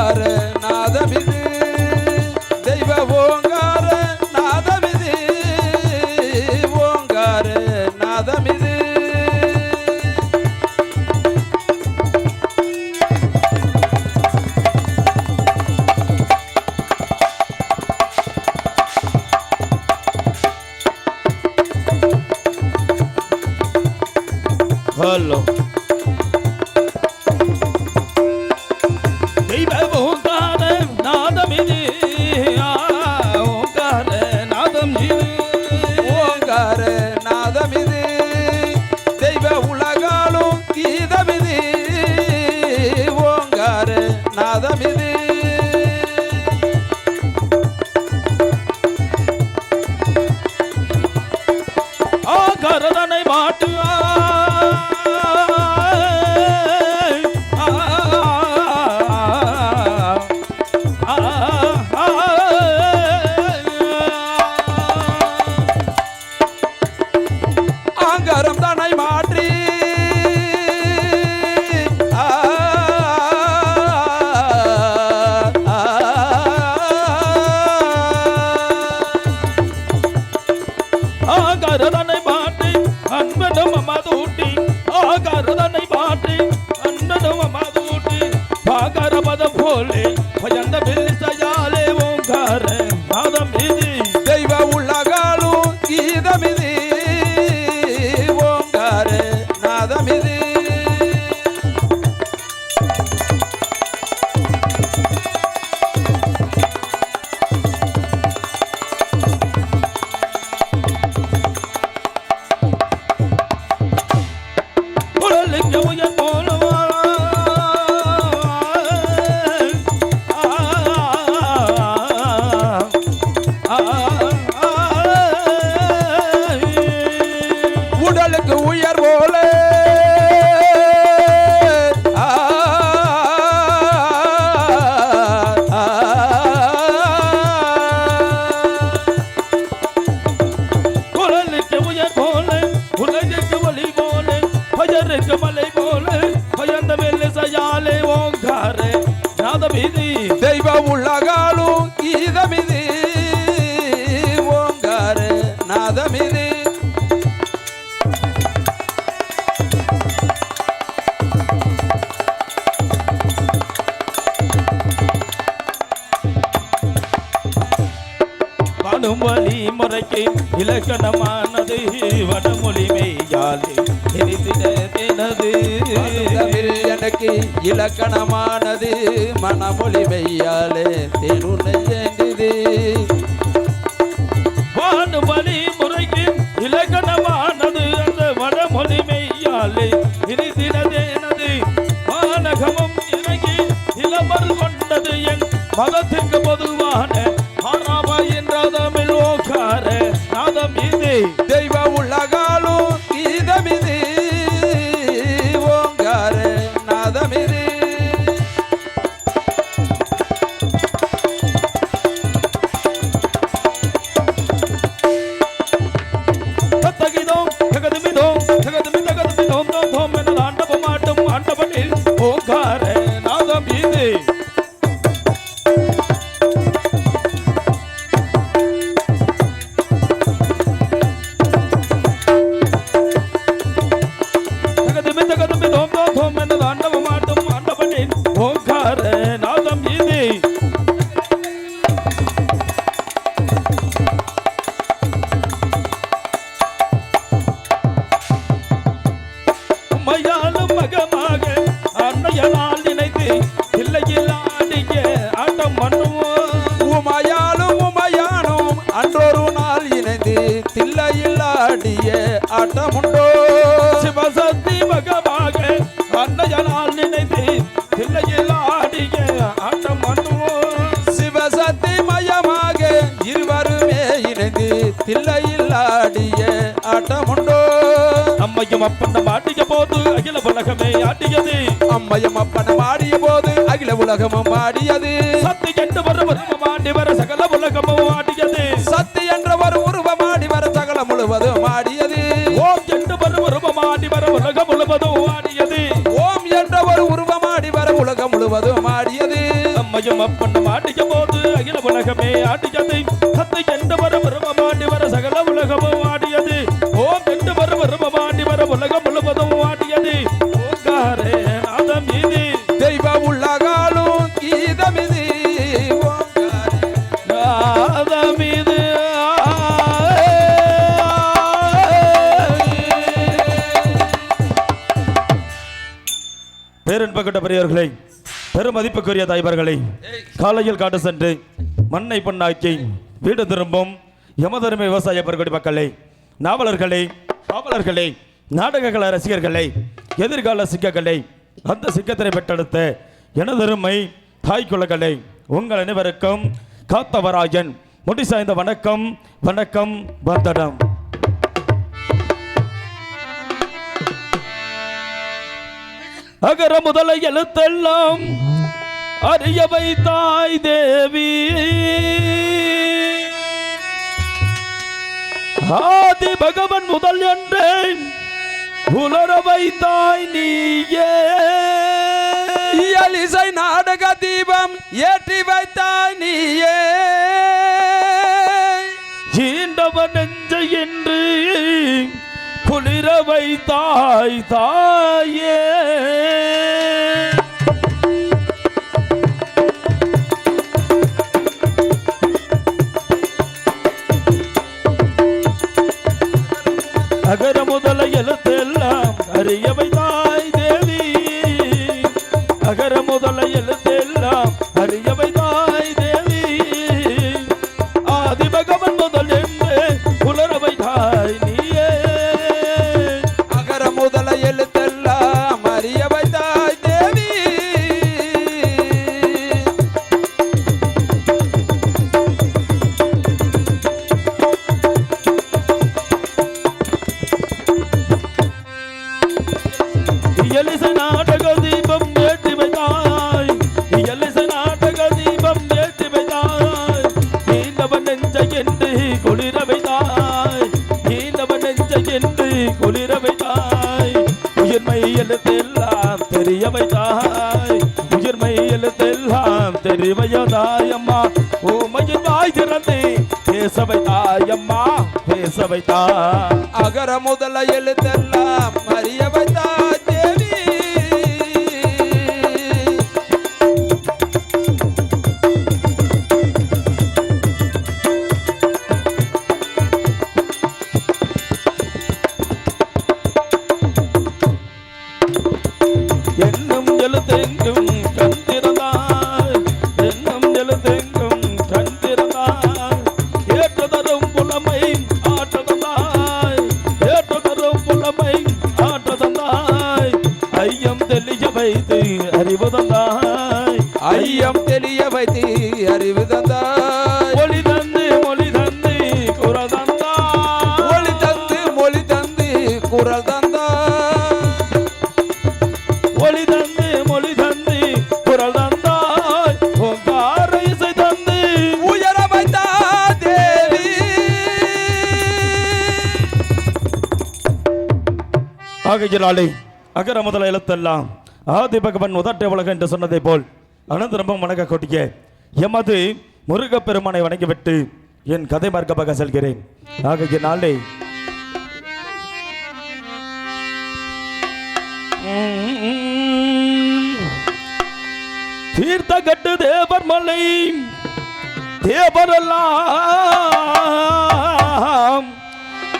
ஓங்கார நாதமிது. தெய்வ ஓங்கார நாதமிது. ஓங்கார நாதமிது. ஹலோ. கருதனை மாட்டு ஆ, தனை மாற்றி கருதனை ஆ, ஆகரதனை மாற்றி மதூட்டி ஆகரதனை மாற்றி அன்பனும் மதூட்டி பாகரபத போலே பயந்த பில்லிசையாலே காணும் வழி முறைக்கு இலக்கணமானது வடமொழி மெய்யாலே தினது. எனக்கு இலக்கணமானது மனமொழி மெய்யாலே ஏந்திது. வாணும் வழி முறைக்கு இலக்கணமானது அந்த வடமொழி மெய்யாலே தெரிந்திட தினது. வானகமும் இறங்கி இளமர் கொண்டது என் மதத்துக்கு பொதுவான ஆடிய ஆட்டமுண்டோ சிவசக்தி மகமாக அன்னையனால் நினைத்து இல்லையில் ஆடிய ஆட்டம் பண்ணுவோம் சிவசக்தி மயமாக இருவருமே இணைந்து தில்லையில் ஆடிய ஆட்டமுண்டோ அம்மையும் அப்பண்டம் ஆடிய போது அகில உலகமே ஆடியது. அம்மையும் அப்பனம் ஆடிய போது அகில உலகமும் ஆடியது. சக்தி கெட்டு வரும் ஆடி வர சகல அம்மையும் அப்பண்டம் ஆடிய போது அகில உலகமே ஆடியது சத்தை கண்டு வர பருவம் ஆடி வர சகல உலகமும் ஆடியது. ஓம் கண்டு வர பருவம் ஆடி வர உலகம் முழுவதும் ஆடியது. ஓங்காரே நாதம் இது. தெய்வ உள்ளகாலும் கீதமிதி ஓங்காரே. நாதம் இது. பேரன்ப கொண்ட பெரியவர்களை பெருமதிப்புக்குரிய தாய்மார்களை காலையில் காட்டு சென்று மண்ணை பொண்ணாக்கி வீடு திரும்பும் யமதருமை விவசாய பெருக்குடி மக்களை நாவலர்களை காவலர்களை நாடகங்கள ரசிகர்களை எதிர்கால சிக்கங்களை அந்த சிக்கத்தினை பெற்றெடுத்த எனதருமை தாய்க்குலகளை உங்கள் அனைவருக்கும் காத்தவராயன் முடி சாய்ந்த வணக்கம் வணக்கம் வந்தடம் அகர முதல எழுத்தெல்லாம் அறிய தாய் தேவி. ஆதி பகவன் முதல் என்றேன் உலரவை தாய் நீயே. இயலிசை நாடக தீபம் ஏற்றி வைத்தாய் நீயே. குளிர தாய் தாயே. எழுத்தெல்லாம் தெரியவையதாய் அம்மா ஊமையின் வாய் திறந்து. பேசவை வைத்தாய் அம்மா பேச அகர முதல எழுத்தெல்லாம் ஐயம் தெளிய வைத்து அறிவு தந்தாய். ஒளி தந்து மொழி தந்து குரல் தந்தாய். ஒளி தந்து மொழி தந்து குரல் தந்தாய். ஒளி தந்து மொழி தந்து குரல் தந்தாய். ஓங்கார இசை தந்து. உயர வைத்தாய் தேவி. ஆகையினாலே அகர முதல எழுத்தெல்லாம் ஆதி பகவன் உதட்டை உலக என்று சொன்னதை போல் அனந்தரம்பம் வணங்க கொட்டிய. எமது முருகப்பெருமானை வணங்கிவிட்டு என் கதை மார்க்கமாக செல்கிறேன். ஆகையினாலே தீர்த்த கட்டு தேவர் மலை தேவரெல்லாம்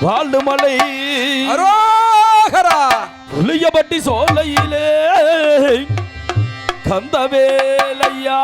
வாழ்ந்து மலை. அரோகரா. புளியபட்டி சோலையிலே కందవేలయ్యా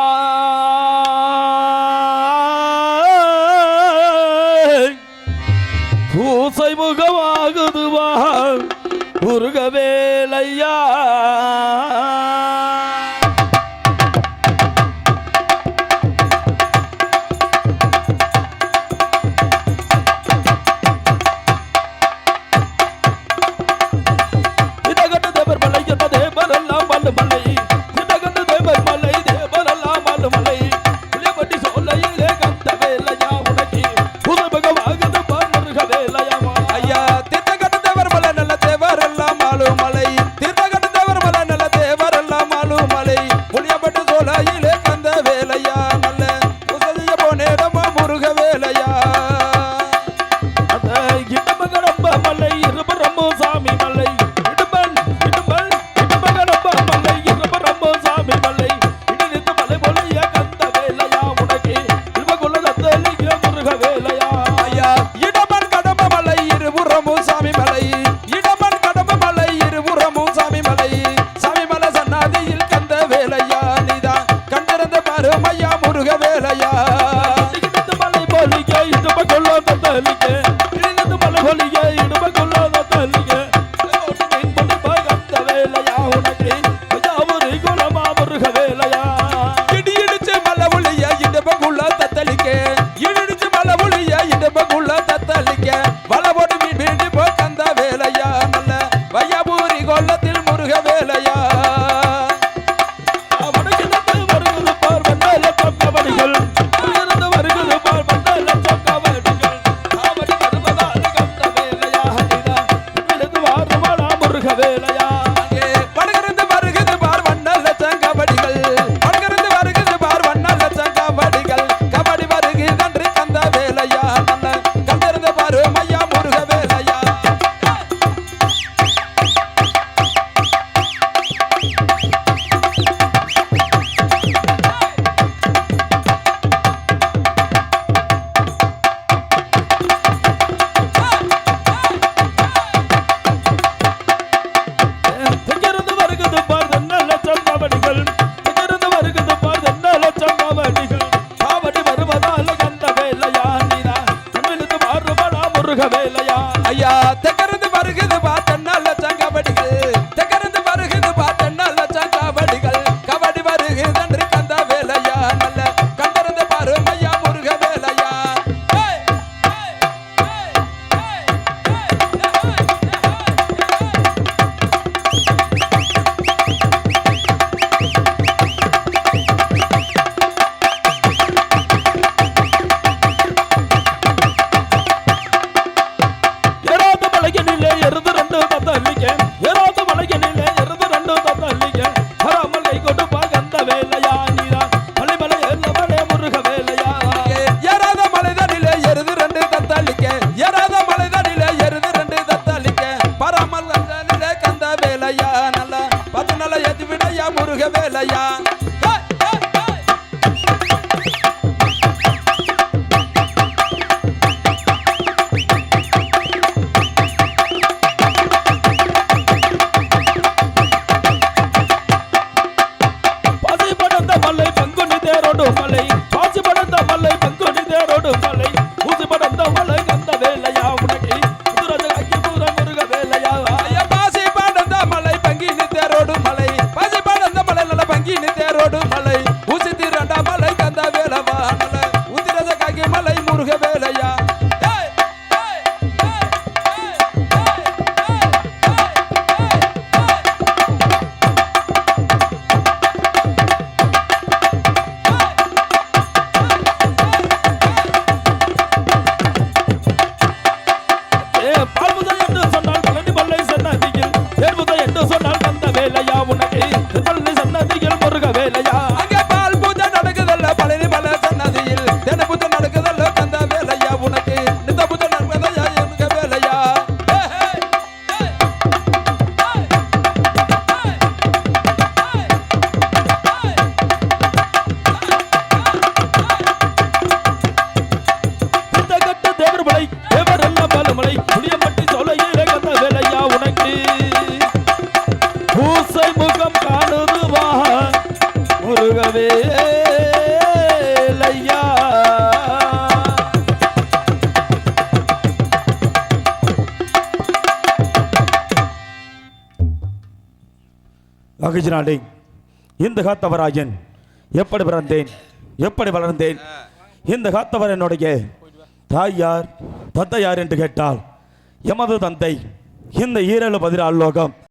வேலையா வகுஜினாலே இந்த காத்தவராஜன் எப்படி பிறந்தேன்? எப்படி வளர்ந்தேன்? இந்த காத்தவர் என்னுடைய தாய் யார் தந்தை என்று கேட்டால் எமது தந்தை இந்த ஈரேழு பதினாலு லோகம்